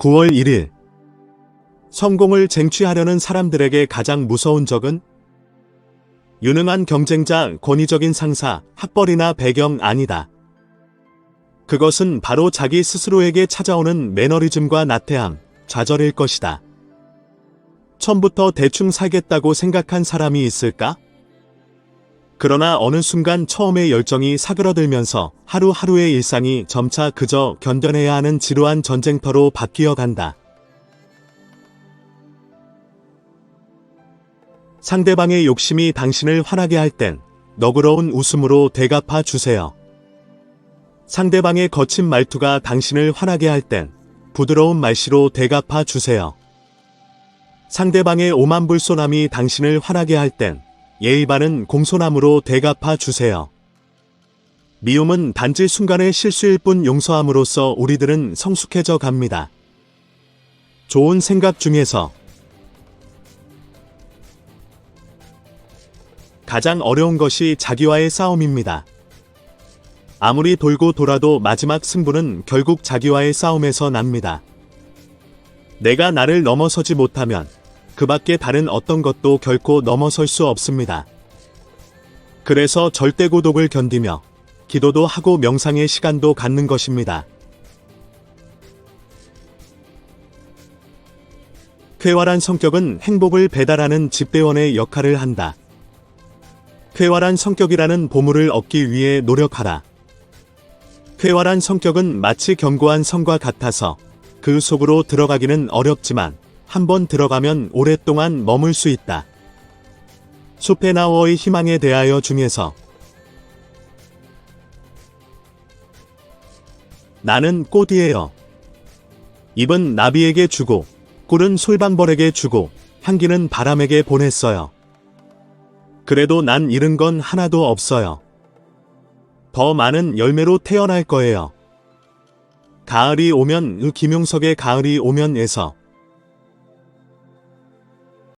9월 1일 성공을 쟁취하려는 사람들에게 가장 무서운 적은 유능한 경쟁자, 권위적인 상사, 학벌이나 배경 아니다. 그것은 바로 자기 스스로에게 찾아오는 매너리즘과 나태함, 좌절일 것이다. 처음부터 대충 살겠다고 생각한 사람이 있을까? 그러나 어느 순간 처음의 열정이 사그러들면서 하루하루의 일상이 점차 그저 견뎌내야 하는 지루한 전쟁터로 바뀌어 간다. 상대방의 욕심이 당신을 화나게 할 땐 너그러운 웃음으로 대갚아 주세요. 상대방의 거친 말투가 당신을 화나게 할 땐 부드러운 말씨로 대갚아 주세요. 상대방의 오만불손함이 당신을 화나게 할 땐 예의 바른 공손함으로 대갚아 주세요. 미움은 단지 순간의 실수일 뿐 용서함으로써 우리들은 성숙해져 갑니다. 좋은 생각 중에서 가장 어려운 것이 자기와의 싸움입니다. 아무리 돌고 돌아도 마지막 승부는 결국 자기와의 싸움에서 납니다. 내가 나를 넘어서지 못하면 그 밖에 다른 어떤 것도 결코 넘어설 수 없습니다. 그래서 절대 고독을 견디며 기도도 하고 명상의 시간도 갖는 것입니다. 쾌활한 성격은 행복을 배달하는 집배원의 역할을 한다. 쾌활한 성격이라는 보물을 얻기 위해 노력하라. 쾌활한 성격은 마치 견고한 성과 같아서 그 속으로 들어가기는 어렵지만 한번 들어가면 오랫동안 머물 수 있다. 쇼펜하우어의 희망에 대하여 중에서 나는 꽃이에요. 잎은 나비에게 주고 꿀은 솔방벌에게 주고 향기는 바람에게 보냈어요. 그래도 난 잃은 건 하나도 없어요. 더 많은 열매로 태어날 거예요. 가을이 오면 의 김용석의 가을이 오면에서